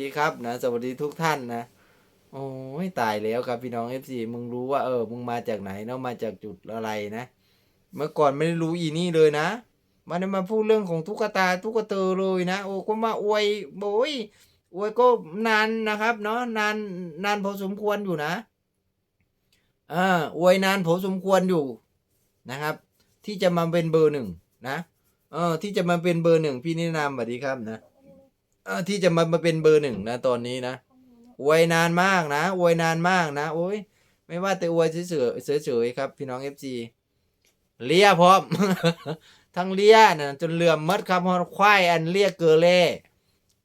ดีครับนะสวัสดีทุกท่านนะโอ้ยตายแล้วครับพี่น้องเอฟซีมึงรู้ว่าเออมึงมาจากไหนเนาะมาจากจุดอะไรนะ เมื่อก่อนไม่ได้รู้อีนี่เลยนะมันมาพูดเรื่องของตุ๊กตาตุ๊กเตอเลยนะ โอ้ก็มาอวยโบยอวยก็นานนะครับเนาะนานนานพอสมควรอยู่นะอ่าอวยนานพอสมควรอยู่นะครับ ที่จะมาเป็นเบอร์หนึ่งนะเออที่จะมาเป็นเบอร์หนึ่งพี่นิรนามสวัสดีครับนะ อ่อที่จะมามาเป็นเบอร์หนึ่งนะตอนนี้นะอวยนานมากนะอวยนานมากนะโอ้ยไม่ว่าแต่อวยเฉยๆเฉยๆครับ พี่น้องเอฟซีเลียพร้อม ทั้งเลียนะจนเหลื่อมมัดครับฮอดควายอันเลียเกอเล่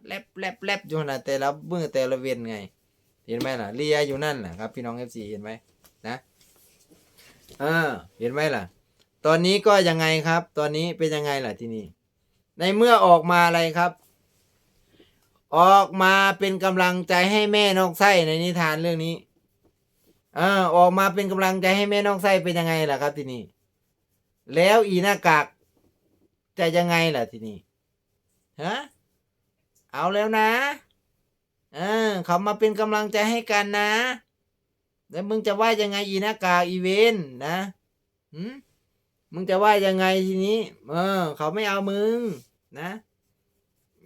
แลบแลบแลบอยู่นะแต่ละมือแต่ละเวียนไง เห็นไหมล่ะเลียอยู่นั่นแหละครับ พี่น้องเอฟซีเห็นไหมนะเห็นไหมล่ะ ตอนนี้ก็ยังไงครับ ตอนนี้เป็นยังไงล่ะที่นี่ในเมื่อออกมาอะไรครับ ออกมาเป็นกำลังใจให้แม่นอกไส้ในนิทานเรื่องนี้เออออกมาเป็นกำลังใจให้แม่นอกไส้เป็นยังไงล่ะครับ ทีนี้ แล้วอีหน้ากากจะยังไงล่ะทีนี้ฮะเอาแล้วนะเออเขามาเป็นกำลังใจให้กันนะ แล้วมึงจะว่ายังไงอีหน้ากากอีเวนนะหืมมึงจะว่ายังไงทีนี้ เออ เขาไม่เอามึง นะ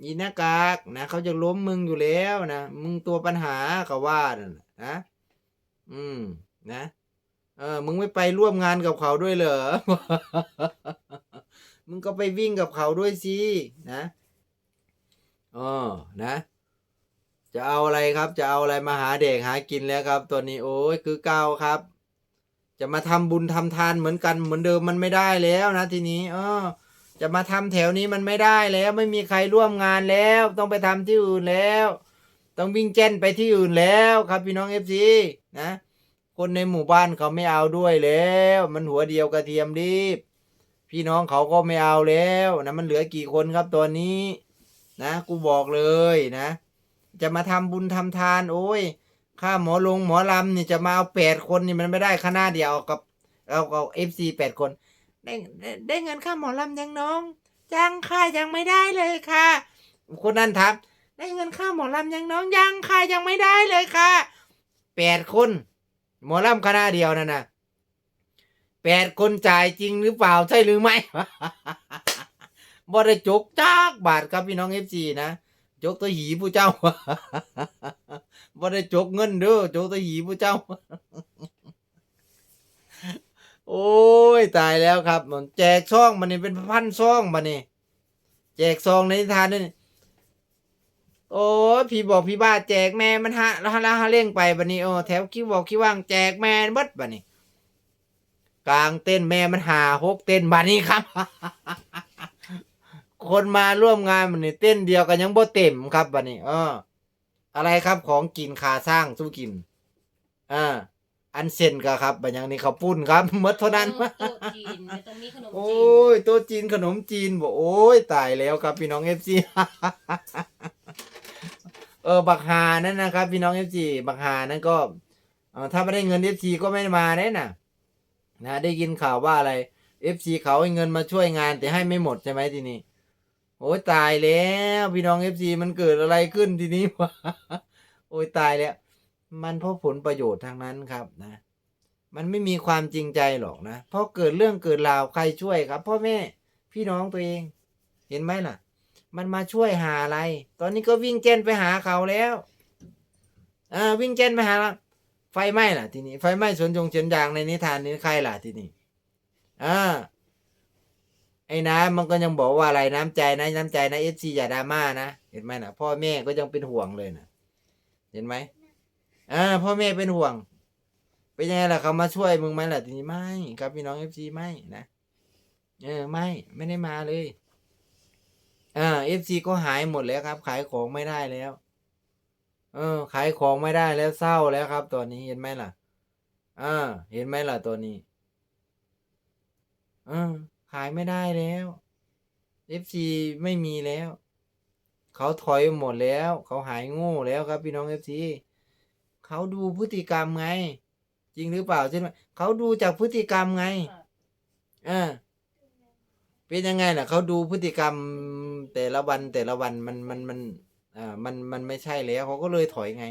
อีหน้ากากนะเขาจะล้มมึงอยู่แล้วนะมึงตัวปัญหาเขาว่านะนะอืมนะเออมึงไม่ไปร่วมงานกับเขาด้วยเหรอ มึงก็ไปวิ่งกับเขาด้วยสินะอ๋อนะ จะเอาอะไรครับ จะเอาอะไรมาหาเด็กหากินแล้วครับ ตัวนี้โอ้ยคือเก่าครับ จะมาทำบุญทำทานเหมือนกันเหมือนเดิมมันไม่ได้แล้วนะทีนี้ เออ จะมาทำแถวนี้มันไม่ได้แล้ว ไม่มีใครร่วมงานแล้ว ต้องไปทำที่อื่นแล้ว ต้องวิ่งแจ้นไปที่อื่นแล้วครับพี่น้องเอฟซีนะ คนในหมู่บ้านเขาไม่เอาด้วยแล้ว มันหัวเดียวกระเทียมรีบ พี่น้องเขาก็ไม่เอาแล้วนะมันเหลือกี่คนครับตอนนี้ นะกูบอกเลยนะ จะมาทำบุญทำทาน โอ้ยค่าหมอลงหมอลำนี่จะมาเอาแปดคนนี่มันไม่ได้คณะเดียวกับเอากับเอฟซีแปดคน ได้ได้เงินค่าหมอลำยังน้องยัง ค่ะยังไม่ได้เลยค่ะ คนนั้นถามได้เงินค่าหมอลำยังน้องยังค่ะยังไม่ได้เลยค่ะแปดคน หมอลำคณะเดียวนั่นนะแปดคนจ่ายจริงหรือเปล่าใช่หรือไม่บ่ได้จกจาก บาทครับพี่น้องเอฟซีนะจกตัวหีผู้เจ้าบ่ได้จกเงินเด้อจกตัวหีผู้เจ้า โอ้ยตายแล้วครับมันแจกซองมันนี่เป็นพันซองมันนี่แจกซองในนิทานนี่โอ้พี่บอกพี่บ้าแจกแม่มันฮะแล้วฮะแล้วฮะเร่งไปบันนี้โอ้แถวคิวบอกคิวว่างแจกแม่เบิดบันนี้กลางเต้นแม่มันหาหกเต้นบันนี้ครับ คนมาร่วมงานมันนี่เต้นเดียวกันยังบ่เต็มครับบันนี้เอออะไรครับของกินขาสร้างสู้กินอ่า อันเซนก็ครับบัญญังนี้เขาวปุ้นครับหมดเท่านั้นโต๊ะจีนแล้วต้องมีขนมโอ้จีนยโตัวจีนขนมจีนบอกโอ้ยตายแล้วครับพี่น้องเอฟซี เออบักฮานั่นนะครับ พี่น้องเอฟซีบักฮานั่นก็เออถ้าไม่ได้เงินเอฟซีก็ไม่มาแน่น่ะ นะได้ยินข่าวว่าอะไรเอฟซีเขาให้เงินมาช่วยงานแต่ให้ไม่หมดใช่ไหมทีนี้โอ้ยตายแล้ว พี่น้องเอฟซีมันเกิดอะไรขึ้นทีนี้วะ โอ้ยตายแล้ว มันเพราะผลประโยชน์ทางนั้นครับนะ มันไม่มีความจริงใจหรอกนะเพราะเกิดเรื่องเกิดราวใครช่วยครับพ่อแม่พี่น้องตัวเอง เห็นไหมล่ะ มันมาช่วยหาอะไร ตอนนี้ก็วิ่งเจนไปหาเขาแล้วอ่าวิ่งเจนไปหาล้วไฟไหม้ล่ะทีนี้ไฟไหม้สวนจงเฉียนยางในนิทานนี้ใครล่ะทีนี้อ่าไอ้น้ำมันก็ยังบอกว่าอะไรน้ำใจนะน้ำใจนะเอฟซีอย่าดราม่านะ เห็นไหมนะพ่อแม่ก็ยังเป็นห่วงเลยนะเห็นไหม อ่าพ่อแม่เป็นห่วง เป็นยังไงล่ะเขามาช่วยมึงไหมล่ะทีนี้ไม่ครับพี่น้องเอฟซีไม่นะเออไม่ไม่ได้มาเลยอ่าเอฟซีก็หายหมดแล้วครับ ขายของไม่ได้แล้ว เออ ขายของไม่ได้แล้วเศร้าแล้วครับตอนนี้เห็นไหมล่ะอ่าเห็นไหมล่ะตัวนี้เออขายไม่ได้แล้วเอฟซีไม่มีแล้ว เขาถอยหมดแล้ว เขาหายโง่แล้วครับพี่น้องเอฟซี เขาดูพฤติกรรมไง จริงหรือเปล่าใช่ไหมเขาดูจากพฤติกรรมไงอ่าเป็นยังไงล่ะเขาดูพฤติกรรมแต่ละวันแต่ละวันมันมันมันอ่ามันมันไม่ใช่แล้วเขาก็เลยถอยไง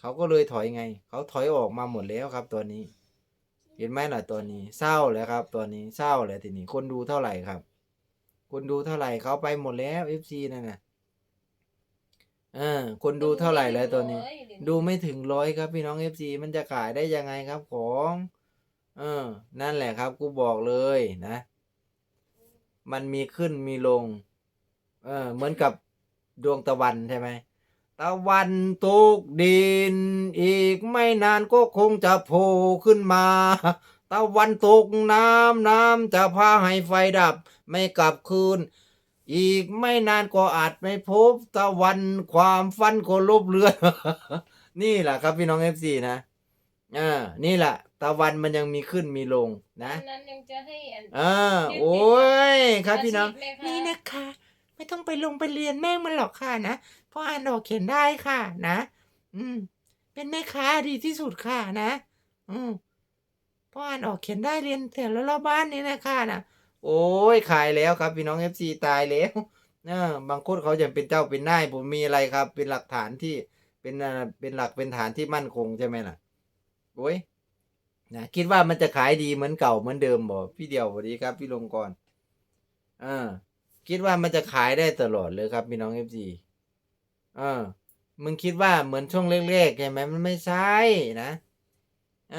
เขาก็เลยถอยไง เขาถอยออกมาหมดแล้วครับตัวนี้ เห็นไหมล่ะตัวนี้ เศร้าแล้วครับ ตัวนี้เศร้าแล้วทีนี้คนดูเท่าไหร่ครับ คนดูเท่าไหร่เขาไปหมดแล้วเอฟซีนั่นน่ะเออคนดูเท่าไหร่แล้วตัวนี้ ดูไม่ถึงร้อยครับพี่น้องเอฟซีมันจะขายได้ยังไงครับของเออนั่นแหละครับกูบอกเลยนะ มันมีขึ้นมีลง เออเหมือนกับดวงตะวันใช่ไหมตะวันตกดิน อีกไม่นานก็คงจะโผล่ขึ้นมา ตะวันตกน้ำน้ำจะพาให้ไฟดับ ไม่กลับคืน อีกไม่นานก็อาจไม่พบตะวันความฝันก็ลบเลือน นี่แหละครับพี่น้องเอฟซีนะอ่านี่แหละตะวันมันยังมีขึ้นมีลงนะอันนั้นยังจะให้อันอ่าโอ้ยครับพี่น้องาชีพแม่ค้านี่นะคะ ไม่ต้องไปลงไปเรียนแม่งมันหรอกค่ะนะเพราะอ่านออกเขียนได้ค่ะ นะ อืม เป็นแม่ค้าดีที่สุดค่ะนะ อืมเพราะอ่านออกเขียนได้เรียนแถวรอบๆบ้านนี่นะคะนะ โอ้ยขายแล้วครับ พี่น้องเอฟซีตายแล้วเออบางคนเขาจะเป็นเจ้าเป็นนายผมมีอะไรครับ เป็นหลักฐานที่เป็นเป็นหลักเป็นฐานที่มั่นคงใช่ไหมล่ะโอ้ยนะคิดว่ามันจะขายดีเหมือนเก่าเหมือนเดิมบ่พี่เดียวสวัสดีครับ พี่ลงกรอ่าคิดว่ามันจะขายได้ตลอดเลยครับ พี่น้องเอฟซีอ่ามึงคิดว่าเหมือนช่วงแรกๆใช่ไหมมันไม่ใช่นะอ่า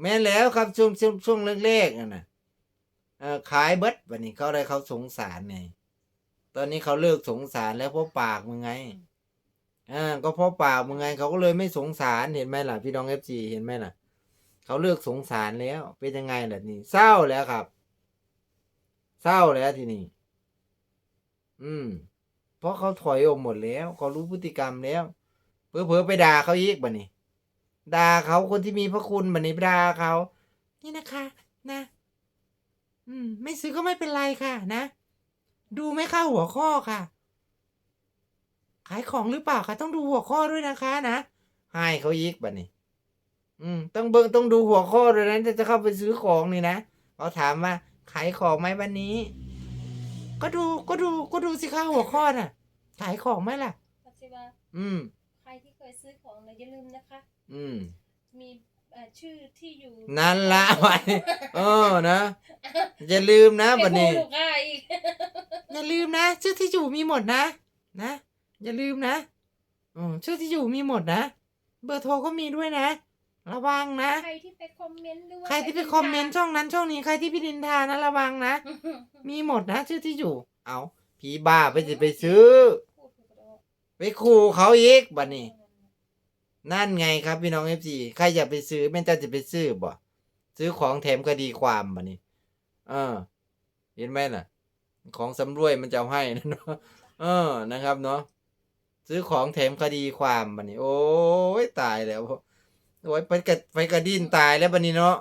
แม่นแล้วครับช่วงช่วงช่วงแรกๆน่ะนะ ขายเบิดวันนี้เขาได้เขาสงสารไงตอนนี้เขาเลิกสงสารแล้วเพราะปากมึงไงอ่าก็เพราะปากมึงไงเขาก็เลยไม่สงสารเห็นไหมล่ะพี่น้องเอฟซีเห็นไหมล่ะเขาเลิกสงสารแล้ว เป็นยังไงล่ะนี่เศร้าแล้วครับ เศร้าแล้วทีนี้อืม เพราะเขาถอยออกหมดแล้วเขารู้พฤติกรรมแล้วเผลอๆไปด่าเขาอีกบันนี้ด่าเขาคนที่มีพระคุณบันนี้ไปด่าเขา นี่นะคะ นะ อืม ไม่ซื้อก็ไม่เป็นไรค่ะ นะ ดูไม่เข้าหัวข้อค่ะ ขายของหรือเปล่าคะต้องดูหัวข้อด้วยนะคะนะให้เขายิกบัดนี้ อืม ต้องเบิ่งต้องดูหัวข้อด้วยนะจะจะเข้าไปซื้อของนี่นะเขาถามว่าขายของไหมวันนี้ ก็ดูก็ดูก็ดูสิคะหัวข้อน่ะ ขายของไหมล่ะ ปัจจุบันอืม ใครที่เคยซื้อของนะอย่าลืมนะคะ อืม มี เอ่อชื่อที่อยู่นั่นละวันเออนะอย่าลืมนะบัดนี้ไม่พูดลูกค้าอีกอย่าลืมนะชื่อที่อยู่มีหมดนะ นะ อย่าลืมนะอืมชื่อที่อยู่มีหมดนะ เบอร์โทรก็มีด้วยนะ ระวังนะ ใครที่ไปคอมเมนต์หรือว่าใครที่ไปคอมเมนต์ช่องนั้นช่องนี้ใครที่พี่ดินทานะระวังนะ มีหมดนะ ชื่อที่อยู่ เอาผีบ้าไปจะไปซื้อ พูดถูกแล้วไปขู่เขาอีกบัดนี้ นั่นไงครับพี่น้องเอฟซีใครอยากไปซื้อแม่นเจ้าจะไปซื้อบ่ซื้อของแถมคดีความบัดนี้เออ เห็นไหมล่ะ ของสำรวยมันจะให้นะเนาะเออนะครับเนาะซื้อของแถมคดีความบัดนี้ โอ้ยตายแล้วโอ้ยไปกระไปกระดินตายแล้วบัดนี้เนาะ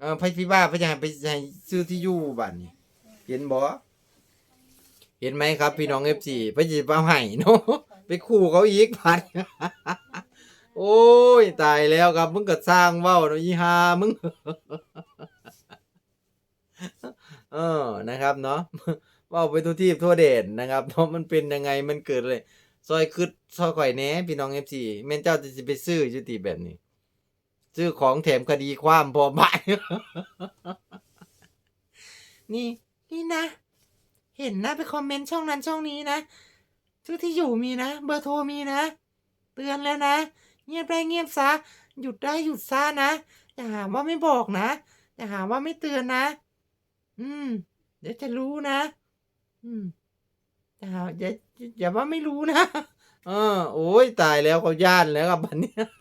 เออไพพี่บ้าไปจะให้ไปให้ซื้อที่อยู่บัดนี้ เห็นบ่เห็นไหมครับ พี่น้องเอฟซีไปจีบเอาให้เนาะไปขู่เขาอีกพัด โอ้ย ตายแล้วครับ มึงก็สร้างเว้าเนาะอีหามึง เออนะครับเนาะเว้าไปทั่วทีบทั่วเด่นนะครับเนาะมันเป็นยังไงมันเกิดเลย ซอยคืดซอยข่อยแหน่พี่น้องเอฟซีแม่นเจ้าจะสิไปซื้อจุติแบบนี้ ซื้อของแถมคดีความพอบ้านนี่ นี่นะ เห็นนะไปคอมเมนต์ช่องนั้นช่องนี้นะชื่อที่อยู่มีนะ เบอร์โทรมีนะ เตือนแล้วนะ เงียบได้เงียบซะ หยุดได้หยุดซะนะ อย่าหาว่าไม่บอกนะ อย่าหาว่าไม่เตือนนะ อืม เดี๋ยวจะรู้นะ อืมอย่าหาอย่าอย่าว่าไม่รู้นะ เออ โอ้ยตายแล้วเขาย่านแล้วกับบันเนี้ย